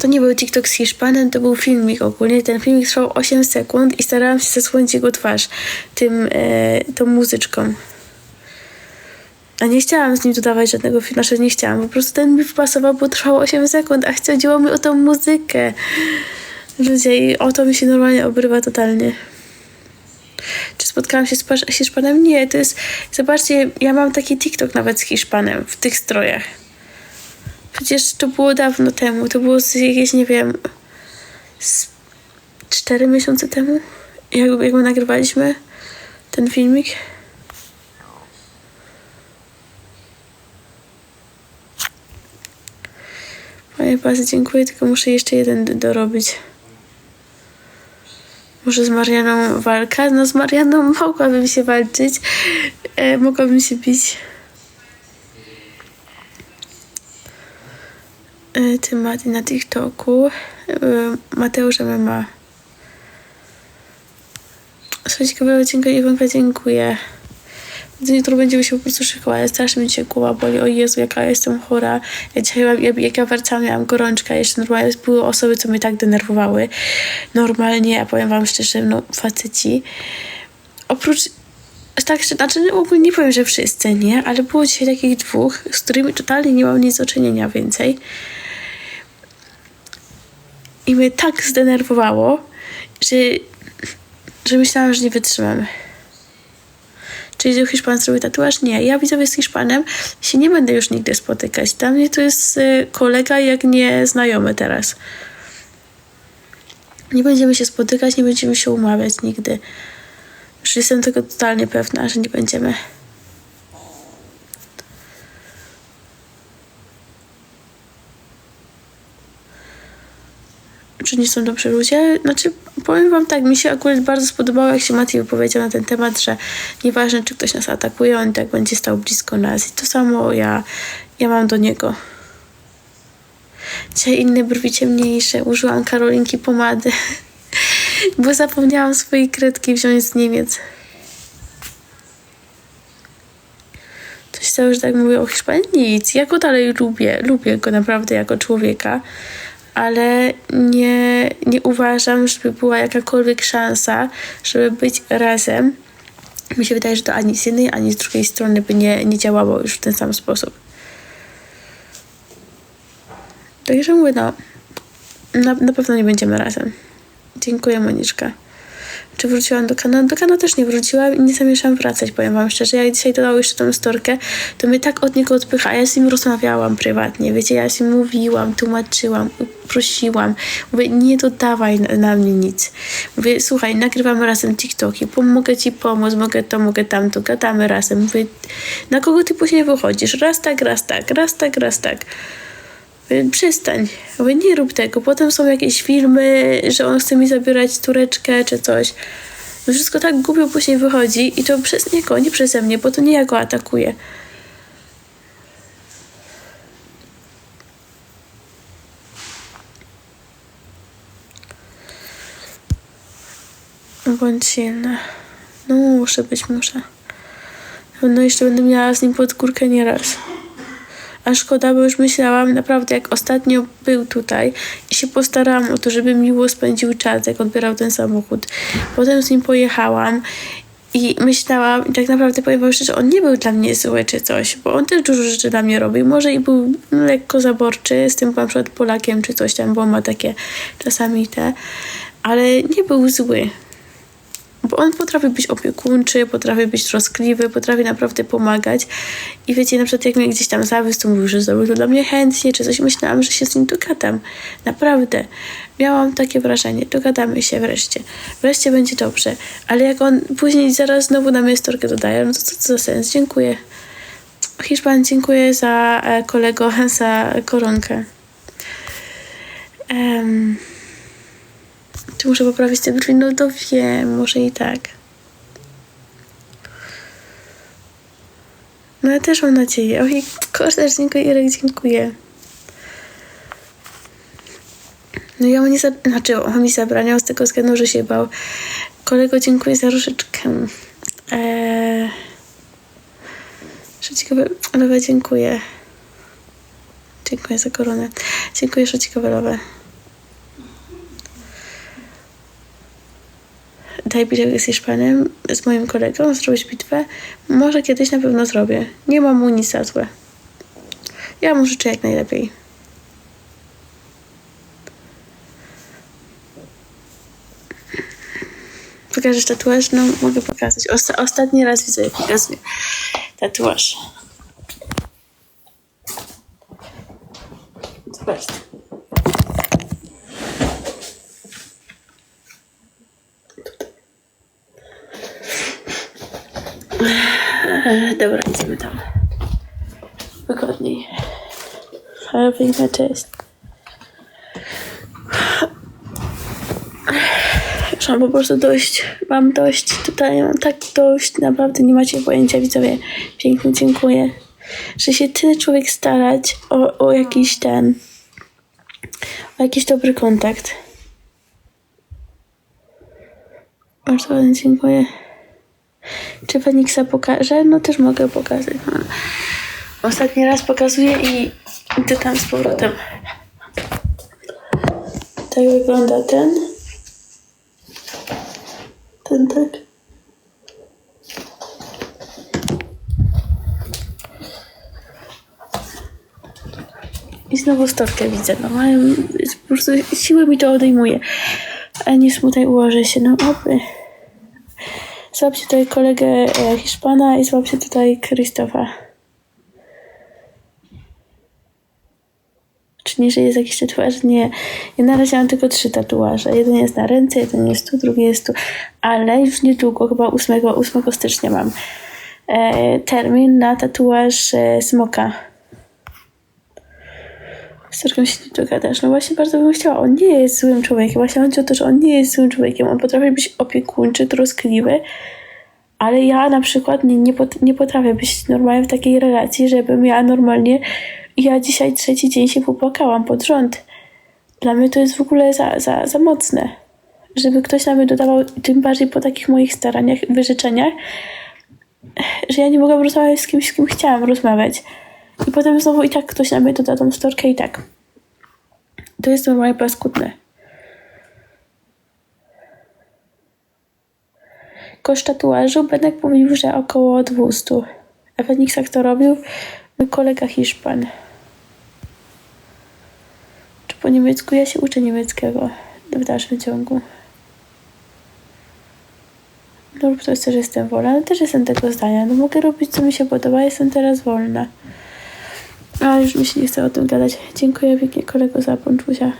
To nie był TikTok z Hiszpanem, to był filmik ogólnie. Ten filmik trwał 8 sekund i starałam się zasłonić jego twarz tym, e, tą muzyczką. A nie chciałam z nim dodawać żadnego filmu, znaczy nie chciałam, po prostu ten mi pasował, bo trwał 8 sekund, a chodziło mi o tą muzykę. Ludzie, i o to mi się normalnie obrywa totalnie. Czy spotkałam się z Hiszpanem? Nie, to jest, zobaczcie, ja mam taki TikTok nawet z Hiszpanem w tych strojach. Przecież to było dawno temu, to było jakieś, nie wiem, z 4 miesiące temu, jak, jak my nagrywaliśmy ten filmik. Panie bardzo dziękuję, tylko muszę jeszcze jeden dorobić. Może z Marianą walka? No z Marianą mogłabym się walczyć. E, mogłabym się bić. Tematy na TikToku. E, Mateusz MMA. Słuchajcie, Kaweł, dziękuję. Iwanka, dziękuję. Jutro będzie się po prostu szykować, ale strasznie mi się głowa boli. O Jezu, jaka ja jestem chora. Ja dzisiaj, jak, ja wracałam, miałam gorączkę. Jeszcze normalnie były osoby, co mnie tak denerwowały. Normalnie, ja powiem wam szczerze, no faceci. Oprócz tak, znaczy no, ogólnie nie powiem, że wszyscy, nie? Ale było dzisiaj takich dwóch, z którymi totalnie nie mam nic do czynienia więcej. I mnie tak zdenerwowało, że, że myślałam, że nie wytrzymam. Czy Hiszpan zrobił tatuaż? Nie. Ja widzowie z Hiszpanem się nie będę już nigdy spotykać. Dla mnie to jest y, kolega, jak nie znajomy teraz. Nie będziemy się spotykać, nie będziemy się umawiać nigdy. Już jestem tego totalnie pewna, że nie będziemy. Czy nie są dobrzy ludzie? Znaczy, powiem wam tak, mi się akurat bardzo spodobało, jak się Mati wypowiedział na ten temat, że nieważne, czy ktoś nas atakuje, on tak będzie stał blisko nas. I to samo ja, ja mam do niego. Dzisiaj inne brwi ciemniejsze. Użyłam Karolinki pomady, bo zapomniałam swojej kredki wziąć z Niemiec. Coś cały, że tak mówię o Hiszpanii? Nic. Ja go dalej lubię. Lubię go naprawdę jako człowieka, ale nie, nie uważam, żeby była jakakolwiek szansa, żeby być razem. Mi się wydaje, że to ani z jednej, ani z drugiej strony by nie, nie działało już w ten sam sposób. Także mówię, no, na, na pewno nie będziemy razem. Dziękuję, Moniczka. Czy wróciłam do Kana? Do Kana też nie wróciłam i nie zamierzam wracać, powiem wam szczerze. Jak dzisiaj dodał jeszcze tą storkę, to mnie tak od niego odpycha. Ja z nim rozmawiałam prywatnie, wiecie, ja z nim mówiłam, tłumaczyłam, prosiłam. Mówię, nie dodawaj na, na mnie nic. Mówię, słuchaj, nagrywamy razem TikToki, pomogę ci pomóc, mogę to, mogę tamto, gadamy razem. Mówię, na kogo ty później wychodzisz? Raz tak, raz tak, raz tak, raz tak. Mówię, Przestań. Mówię, nie rób tego. Potem są jakieś filmy, że on chce mi zabierać tureczkę czy coś. No wszystko tak głupio później wychodzi i to przez niego, nie przeze mnie, bo to nie ja go atakuję. Bądź silna. No muszę być, muszę. No jeszcze będę miała z nim podgórkę nieraz. A szkoda, bo już myślałam naprawdę, jak ostatnio był tutaj i się postarałam o to, żeby miło spędził czas, jak odbierał ten samochód. Potem z nim pojechałam i myślałam, i tak naprawdę powiem wam szczerze, on nie był dla mnie zły czy coś, bo on też dużo rzeczy dla mnie robił. Może i był lekko zaborczy z tym na przykład Polakiem czy coś tam, bo ma takie czasami te, ale nie był zły. Bo on potrafi być opiekuńczy, potrafi być troskliwy, potrafi naprawdę pomagać. I wiecie, na przykład jak mnie gdzieś tam zawiózł, to mówił, że zrobił to dla mnie chętnie, czy coś. Myślałam, że się z nim dogadam. Naprawdę. Miałam takie wrażenie. Dogadamy się wreszcie. Wreszcie będzie dobrze. Ale jak on później zaraz znowu na mnie storkę dodaje, no to co to za sens? Dziękuję. Hiszpan, dziękuję za e, kolego, za koronkę. Em, czy muszę poprawić te brwi? No to wiem, może i tak. No ja też mam nadzieję. Oj, też dziękuję, Irek, dziękuję. No ja mu nie za... Znaczy, on mi zabraniał z tego względu, że się bał. Kolego, dziękuję za różyczkę. Eee... Szocikowe... Lewe, dziękuję. Dziękuję za koronę. Dziękuję, szocikowe lewe. Daj że jest Hiszpanem, z moim kolegą, zrobić bitwę. Może kiedyś na pewno zrobię. Nie mam mu nic za złe. Ja mu życzę jak najlepiej. Pokażesz tatuaż? No, mogę pokazać. Osta- ostatni raz widzę, jak pokazuję tatuaż. Dobra, idziemy tam. Wygodniej. Ale piękna cześć. Już mam po prostu dość, mam dość, tutaj mam tak dość, naprawdę nie macie pojęcia, widzowie. Pięknie dziękuję, że się tyle człowiek starać o, o jakiś ten, o jakiś dobry kontakt. Bardzo ładnie dziękuję. Czy Feniksa pokaże? No też mogę pokazać. No. Ostatni raz pokazuję i idę tam z powrotem. Tak wygląda ten. Ten tak. I znowu storkę widzę, no ale po prostu siły mi to odejmuje. A nie smutaj, ułożę się, no oby. Złapcie tutaj kolegę e, Hiszpana i złapcie tutaj Krzysztofa. Czy nie, że jest jakiś tatuaż? Nie. Ja na razie mam tylko trzy tatuaże. Jeden jest na ręce, jeden jest tu, drugi jest tu. Ale już niedługo, chyba 8, 8 stycznia mam e, termin na tatuaż e, smoka. Z którym się nie dogadasz. No właśnie bardzo bym chciała. On nie jest złym człowiekiem. Właśnie chodzi o to, że on nie jest złym człowiekiem. On potrafi być opiekuńczy, troskliwy. Ale ja na przykład nie, nie, pot, nie potrafię być normalnie w takiej relacji, żebym ja normalnie. Ja dzisiaj trzeci dzień się popłakałam pod rząd. Dla mnie to jest w ogóle za, za, za mocne. Żeby ktoś na mnie dodawał, tym bardziej po takich moich staraniach, wyrzeczeniach, że ja nie mogłam rozmawiać z kimś, z kim chciałam rozmawiać. I potem znowu i tak ktoś na mnie doda tą storkę i tak. To jest normalnie paskudne. Koszt tatuażu Benek mówił, że około 200. A Feniks jak to robił? Mój kolega Hiszpan. Czy po niemiecku? Ja się uczę niemieckiego w dalszym ciągu. No lub to jest też jestem wolna, ale też jestem tego zdania. No mogę robić co mi się podoba, jestem teraz wolna. A już mi się nie chce o tym gadać. Dziękuję pięknie kolego za ponczusia.